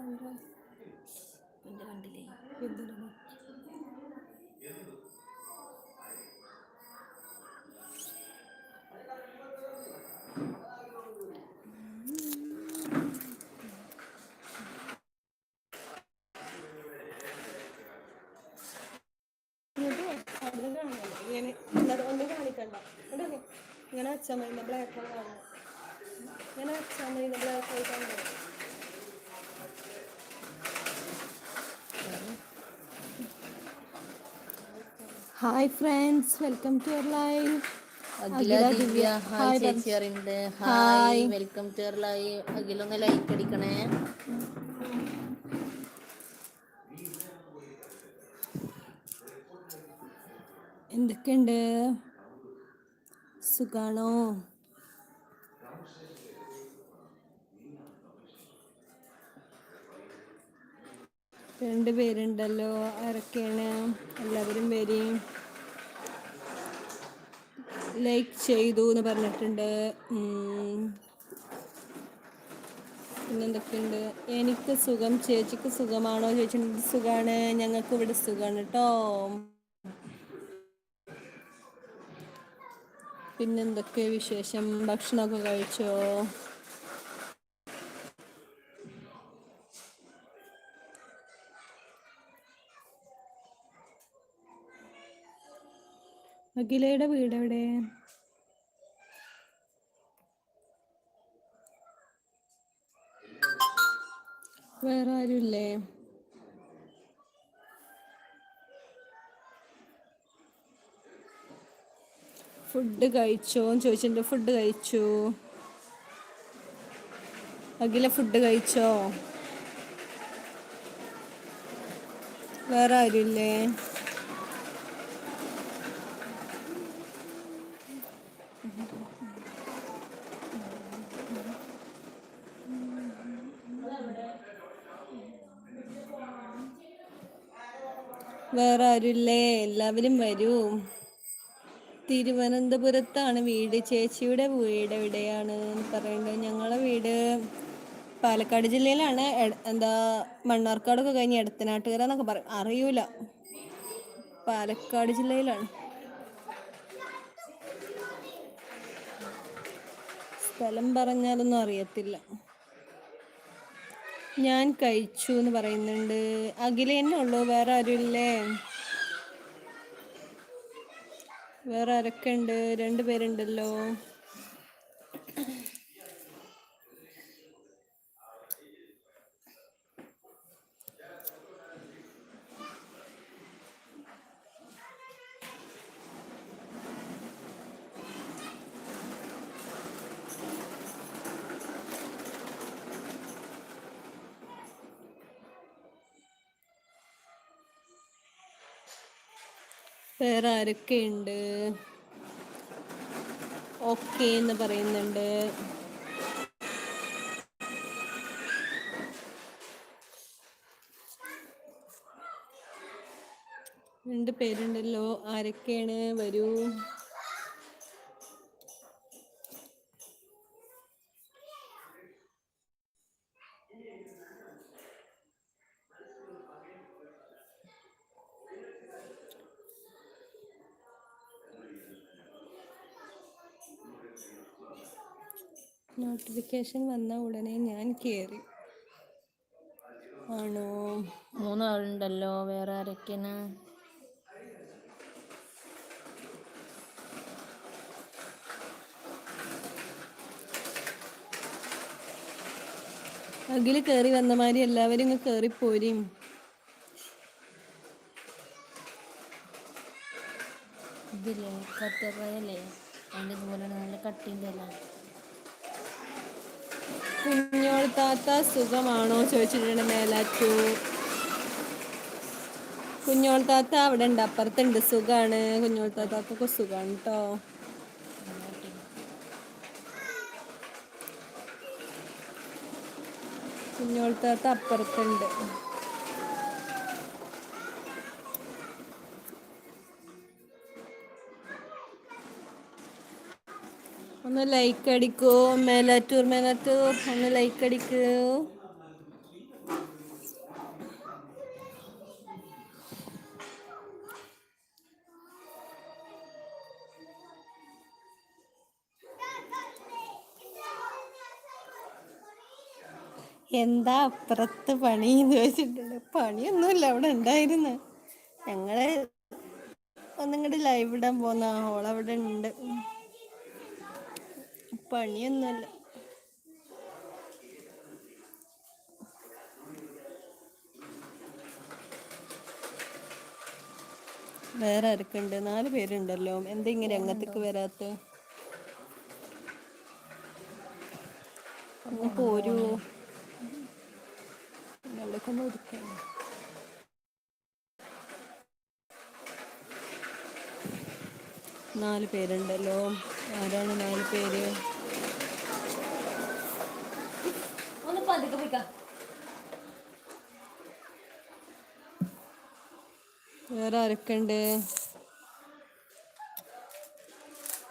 എന്താ എന്റെ കണ്ടില്ലേ എന്തിനാണ് ഇങ്ങനെ ഇന്നത് ഒന്നും കാണിക്കണ്ട ഇവിടെ വന്നേ. ഇങ്ങനെ വെച്ചാൽ മതി ബ്ലാക്ക് ആണ് കാണുന്നത് ഇങ്ങനെ വെച്ചാൽ മതി black hi friends welcome to your live Akhila Divya hi ചേച്ചി അറിയുന്നുണ്ട്. ഹായ് വെൽക്കം ടു ലൈവ് അഖിലൊന്ന് ലൈക്ക് അടിക്കണേ. എന്തൊക്കെയുണ്ട്? സുഖാണോ? രണ്ട് പേരുണ്ടല്ലോ. ആരൊക്കെയാണ്? എല്ലാവരും വരും. ലൈക്ക് ചെയ്തു എന്ന് പറഞ്ഞിട്ടുണ്ട്. പിന്നെന്തൊക്കെയുണ്ട്? എനിക്ക് സുഖം. ചേച്ചിക്ക് സുഖമാണോ? ചോദിച്ചിട്ടുണ്ട് സുഖമാണ് ഞങ്ങൾക്ക് ഇവിടെ സുഖമാണ് കേട്ടോ പിന്നെന്തൊക്കെ വിശേഷം? ഭക്ഷണമൊക്കെ കഴിച്ചോ? അഖിലയുടെ വീട് എവിടെ വേറെ ആരുമില്ലേ ഫുഡ് കഴിച്ചോ? എന്ന് ഫുഡ് കഴിച്ചു. അഖില ഫുഡ് കഴിച്ചോ? വേറെ ആരുമില്ലേ വേറെ ആരുമില്ലേ എല്ലാവരും വരൂ. തിരുവനന്തപുരത്താണ് വീട്. ചേച്ചിയുടെ വീട് എവിടെയാണ് പറയുന്നത് ഞങ്ങളെ വീട് പാലക്കാട് ജില്ലയിലാണ്. എന്താ മണ്ണാർക്കാടൊക്കെ കഴിഞ്ഞ് എടത്തനാട്ടുകര എന്നൊക്കെ പറയും അറിയൂല. പാലക്കാട് ജില്ലയിലാണ്. സ്ഥലം പറഞ്ഞാലൊന്നും അറിയത്തില്ല. ഞാൻ കഴിച്ചു എന്ന് പറയുന്നുണ്ട്. അഖില തന്നെ ഉള്ളൂ? വേറെ ആരുമില്ലേ വേറെ ആരൊക്കെ ഉണ്ട്? രണ്ട് വേറെ ആരൊക്കെ ഉണ്ട് ഓക്കെ എന്ന് പറയുന്നുണ്ട്. രണ്ട് പേരുണ്ടല്ലോ. ആരൊക്കെയാണ്? വരൂ. നോട്ടിഫിക്കേഷൻ വന്ന ഉടനെ ഞാൻ കയറി ആണോ? മൂന്നാളുണ്ടല്ലോ വേറെ ആരൊക്കെയാണ്? അഖിൽ കയറി വന്ന മാതിരി എല്ലാവരും ഇങ്ങ് കയറി പോരും. ഇതില്ലേ? കത്തറയല്ലേ അതിന്റെ പോലെ നല്ല കട്ടിന്റെ അല്ല കുഞ്ഞോൾ താത്ത സുഖമാണോ ചോദിച്ചിട്ടുണ്ട് മേലാറ്റു. കുഞ്ഞോൾ താത്ത അവിടെ ഉണ്ട് അപ്പുറത്തുണ്ട്. സുഖാണ്. കുഞ്ഞോൾ താത്താക്കൊക്കെ സുഖാണ് കേട്ടോ കുഞ്ഞോൾ താത്ത അപ്പുറത്തുണ്ട്. ഒന്ന് ലൈക്ക് അടിക്കൂ മേലാറ്റൂർ മേലാറ്റൂർ. ഒന്ന് ലൈക്ക് അടിക്കൂ. എന്താ അപ്പുറത്ത് പണി എന്ന് ചോദിച്ചിട്ടുണ്ട്. പണിയൊന്നുമില്ല അവിടെ ഉണ്ടായിരുന്നു. ഞങ്ങൾ ഒന്നും ലൈവ് ഇടാൻ പോന്ന ഹോൾ അവിടെ ഉണ്ട്. പണിയൊന്നുല്ല വേറെ ആർക്കുണ്ട് നാല് പേരുണ്ടല്ലോ. എന്താ ഇങ്ങനെ രംഗത്തേക്ക് വരാത്ത? പോരൂ നാല് പേരുണ്ടല്ലോ. ആരാണ് നാല് പേര്? പോയിക്കാ വേറെ ആരൊക്കെയുണ്ട്?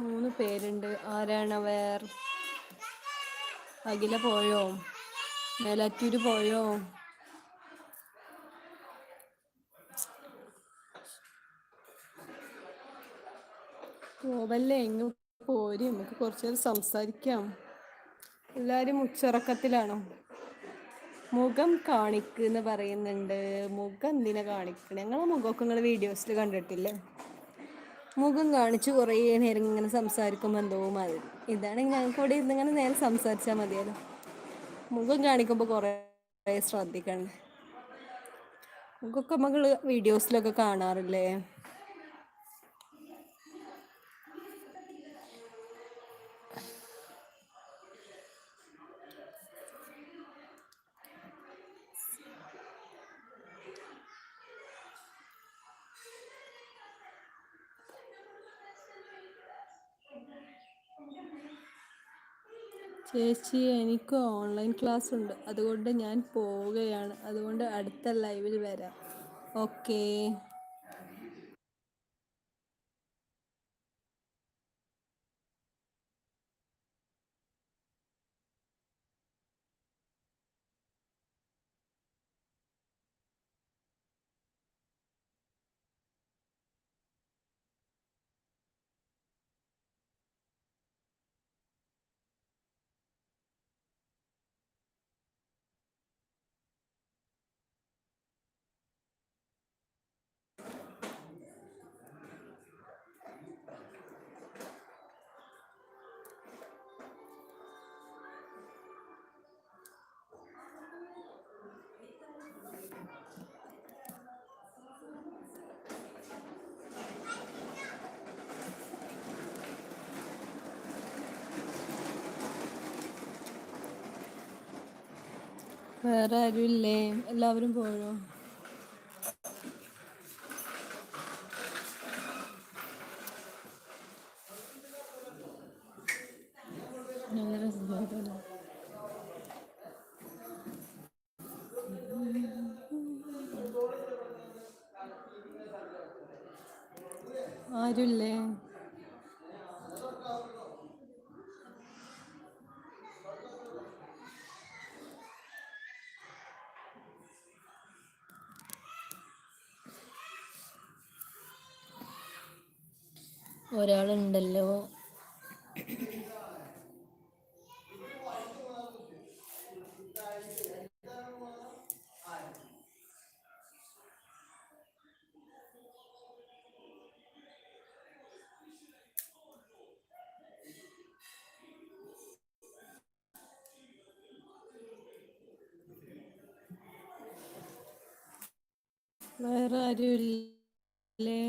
മൂന്ന് പേരുണ്ട്. ആരാണവർ അഖില പോയോ? മേലാറ്റൂര് പോയോ? പോവല്ലേ എങ്ങ് പോരി. നമുക്ക് കുറച്ച് നേരം സംസാരിക്കാം. എല്ലാരും ഉച്ചറക്കത്തിലാണോ? മുഖം കാണിക്ക് എന്ന് പറയുന്നുണ്ട്. മുഖം എന്തിനാ കാണിക്കണേ? ഞങ്ങളെ മുഖമൊക്കെ നിങ്ങൾ വീഡിയോസിൽ കണ്ടിട്ടില്ലേ? മുഖം കാണിച്ച് കുറേ നേരം ഇങ്ങനെ സംസാരിക്കുമ്പോൾ എന്തോ മതി ഇതാണെങ്കിൽ ഞങ്ങൾക്ക് ഇവിടെ ഇരുന്ന് ഇങ്ങനെ നേരെ സംസാരിച്ചാൽ മതിയല്ലോ. മുഖം കാണിക്കുമ്പോൾ കുറേ ശ്രദ്ധിക്കണ്ടേ മുഖമൊക്കെ നമ്മൾ വീഡിയോസിലൊക്കെ കാണാറില്ലേ? ചേച്ചി എനിക്ക് ഓൺലൈൻ ക്ലാസ് ഉണ്ട് അതുകൊണ്ട് ഞാൻ പോവുകയാണ്. അതുകൊണ്ട് അടുത്ത ലൈവിൽ വരാം. ഓക്കേ. വേറെ ആരും ഇല്ലേ എല്ലാവരും പോയോ? ആരുമില്ലേ? ഒരാളുണ്ടല്ലോ. വേറെ ആരും ഇല്ലേ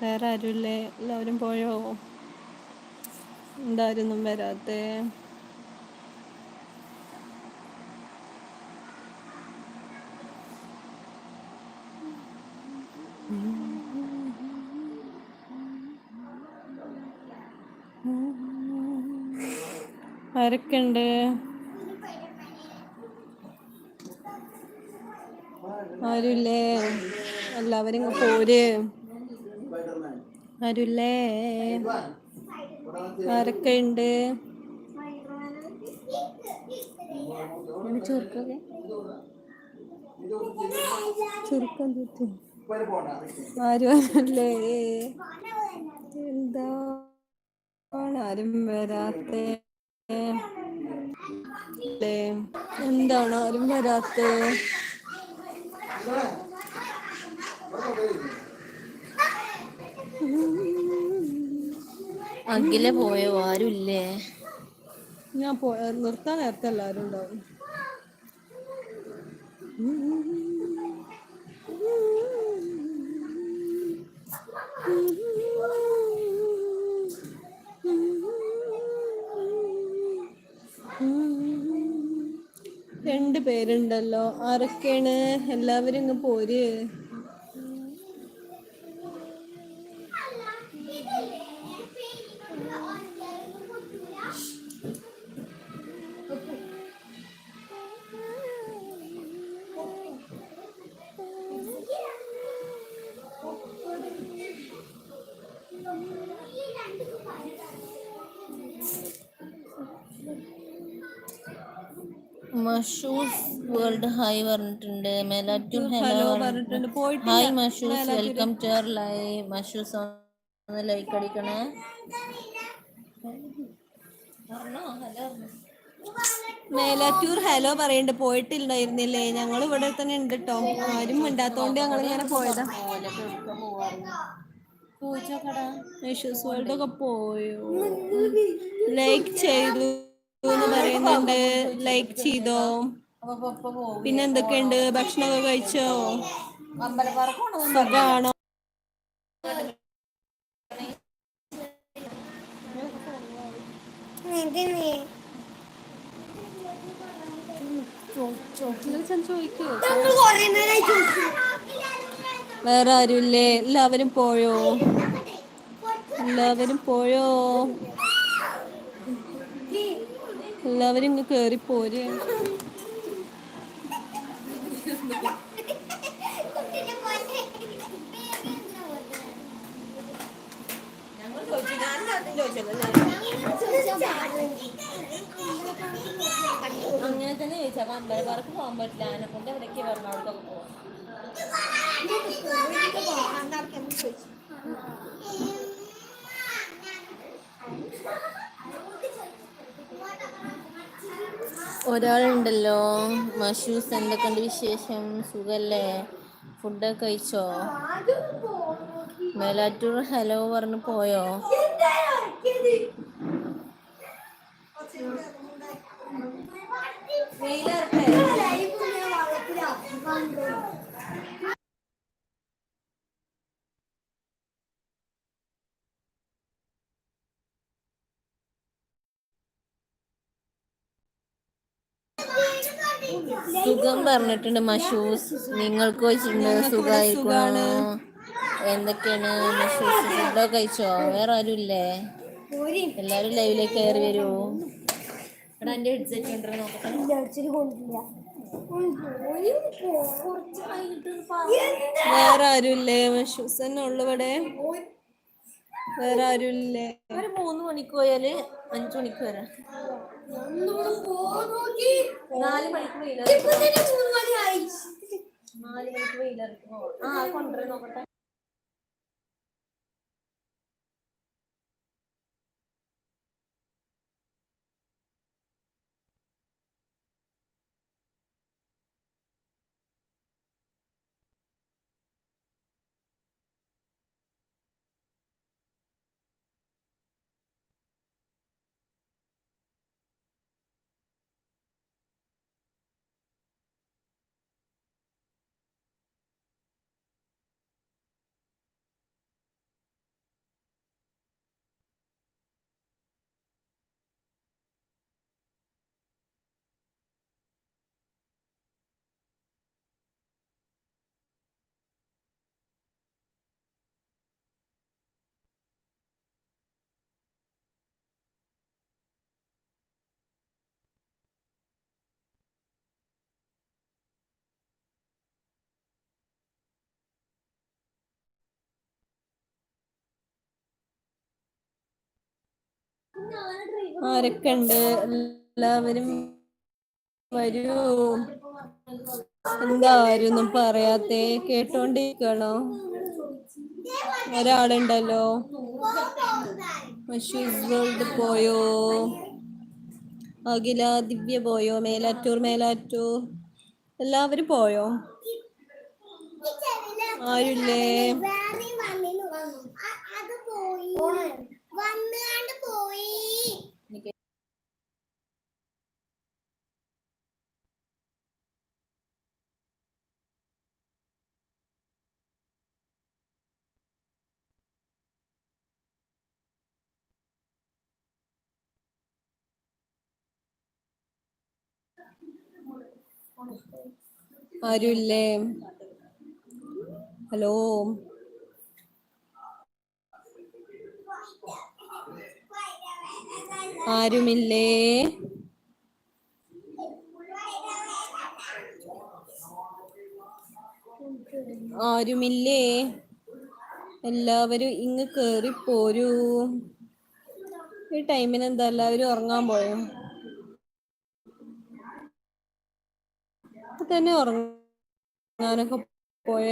വേറെ ആരുമില്ലേ എല്ലാവരും പോയോ? എന്തായിരുന്നു വരാത്തെ? ആരൊക്കെയുണ്ട്? ആരുമില്ലേ എല്ലാവരും പോര്. ആരുമില്ലേ ആരൊക്കെ ഉണ്ട് ചുരുക്കൊക്കെ. ചുരുക്കം ആരും ആരുമല്ലേ എന്താ? ആരും വരാത്ത. എന്താണ്? ആരും വരാത്തെ. അഖില പോയോ? ആരുമില്ലേ ഞാൻ പോ നിർത്താൻ നേരത്തെ എല്ലാവരും ഉണ്ടാവും. രണ്ട് പേരുണ്ടല്ലോ. ആരൊക്കെയാണ്? എല്ലാവരും ഇങ്ങ് പോര്. മഷൂസ് വേൾഡ് ഹായ് പറഞ്ഞിട്ടുണ്ട്. മേലാറ്റൂർ ഹലോ പറഞ്ഞിട്ടുണ്ട്. Hi Mashoos welcome to our live Mashoos ഒന്ന് ലൈക്ക് അടിക്കണേ. മേലാറ്റൂർ ഹലോ പറയണ്ട്. പോയിട്ടില്ലായിരുന്നില്ലേ? ഞങ്ങൾ ഇവിടെ തന്നെ ഉണ്ട് കേട്ടോ ആരും മിണ്ടാത്തോണ്ട് ഞങ്ങൾ ഇങ്ങനെ പോയതാ പോവാറുണ്ട് വേൾഡ് ഒക്കെ പോയോ? ലൈക്ക് ചെയ്തു. എന്ന് പറയുന്നുണ്ട്. ലൈക്ക് ചെയ്തോ? പിന്നെ എന്തൊക്കെയുണ്ട്? ഭക്ഷണമൊക്കെ കഴിച്ചോ? സുഖമാണോ വേറെ ആരുമില്ലേ എല്ലാവരും പോയോ? എല്ലാവരും പോയോ? എല്ലാവരും ഇങ്ങ് കേറി പോര് അങ്ങനെ തന്നെ ചോദിച്ചാ അപ്പൊ അമ്പലപ്പാറക്ക് പോകാൻ പറ്റില്ല അതിനെ കൊണ്ട് എവിടേക്ക് എറണാകുളത്തൊക്കെ പോവാം ഒരാളുണ്ടല്ലോ. മഷൂസ് എന്തൊക്കെയുണ്ട് വിശേഷം? സുഖല്ലേ? ഫുഡൊക്കെ കഴിച്ചോ? മേലാറ്റൂർ ഹലോ പറഞ്ഞു പോയോ? സുഖം പറഞ്ഞിട്ടുണ്ട് മഷൂസ് നിങ്ങൾക്ക് വെച്ചിട്ടുണ്ട് സുഖമായിരിക്കണോ? എന്തൊക്കെയാണ് മഷൂസ് ഫുഡൊക്കെ കഴിച്ചോ? വേറെ ആരും ഇല്ലേ എല്ലാരും ലൈവിലേക്ക് കയറി വരൂ. എടാ എന്റെ ഹെഡ്സെറ്റ് ഉണ്ടോ നോക്കട്ടെ വേറെ ഇല്ലേ മഷൂസ് തന്നെ ഉള്ളു ഇവിടെ. വേറെ ആരുമില്ലേ? ഒരു മൂന്ന് മണിക്ക് പോയാൽ അഞ്ചു മണിക്ക് വരാം. നാല് മണിക്ക് വെയിലറിക്കും നാല് മണിക്ക് വെയിലറിക്കും ആ കൊണ്ടുവരാൻ നോക്കട്ടെ. ആരൊക്കെ ഉണ്ട് എല്ലാവരും വരൂ. എന്താ ആരൊന്നും പറയാത്തെ? കേട്ടോണ്ടിരിക്കണോ? ഒരാളുണ്ടല്ലോ. മഷൂസ് വേൾഡ് പോയോ? അഖില ദിവ്യ പോയോ? മേലാറ്റൂർ മേലാറ്റൂർ. എല്ലാവരും പോയോ? ആരുല്ലേ അത് പോയി വന്നുകാണ്ട് പോയി എനിക്ക് ഹലോ? ആരുമില്ലേ? ആരുമില്ലേ? എല്ലാവരും ഇങ്ങ് പോരൂ ഈ ടൈമിന് എന്താ എല്ലാവരും ഉറങ്ങാൻ പോയോ? തന്നെ ഉറങ്ങാനൊക്കെ പോയോ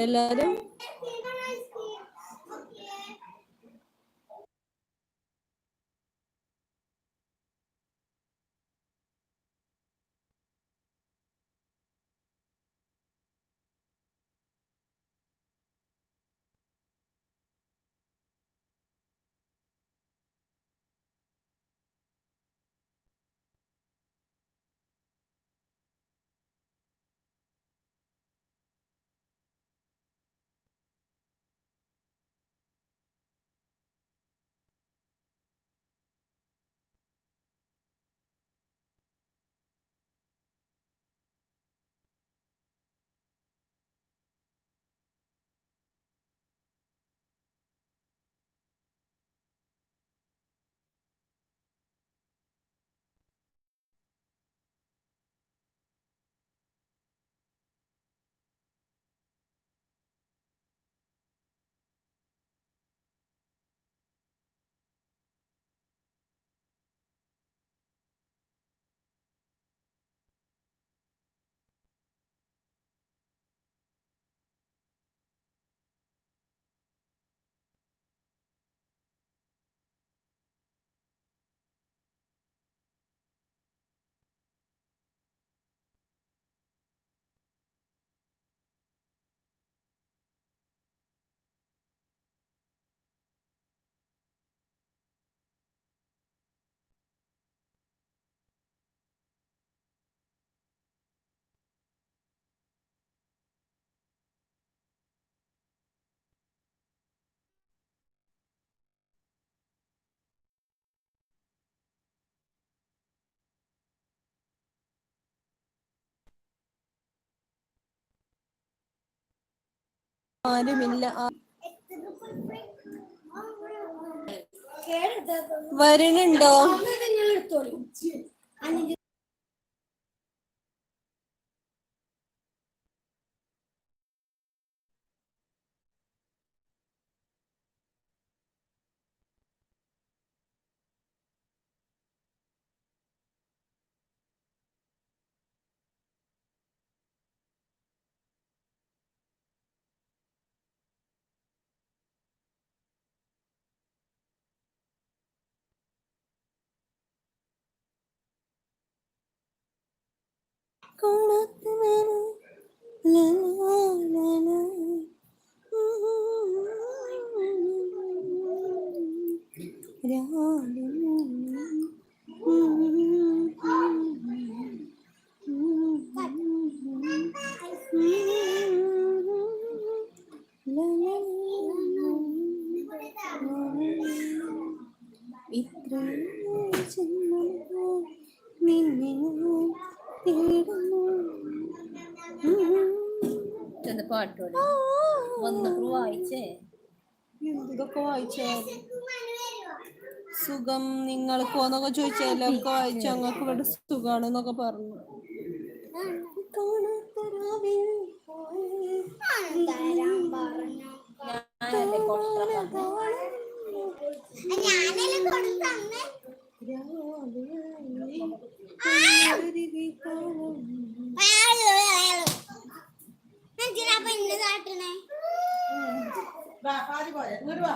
ആരുമില്ല. ആ- വരണുണ്ടോ ചെന്ന് പാട്ട് പാടി വന്നപ്പോൾ വായിച്ചേ? എന്തൊക്കെ വായിച്ചോ? സുഖം നിങ്ങൾക്കോന്നൊക്കെ ചോദിച്ചാൽ എല്ലാവർക്കും വായിച്ചു? ഞങ്ങൾക്ക് ഇവിടെ സുഖാണെന്നൊക്കെ പറഞ്ഞു. പാതി പോലെ ഇങ്ങോട്ട് വാ.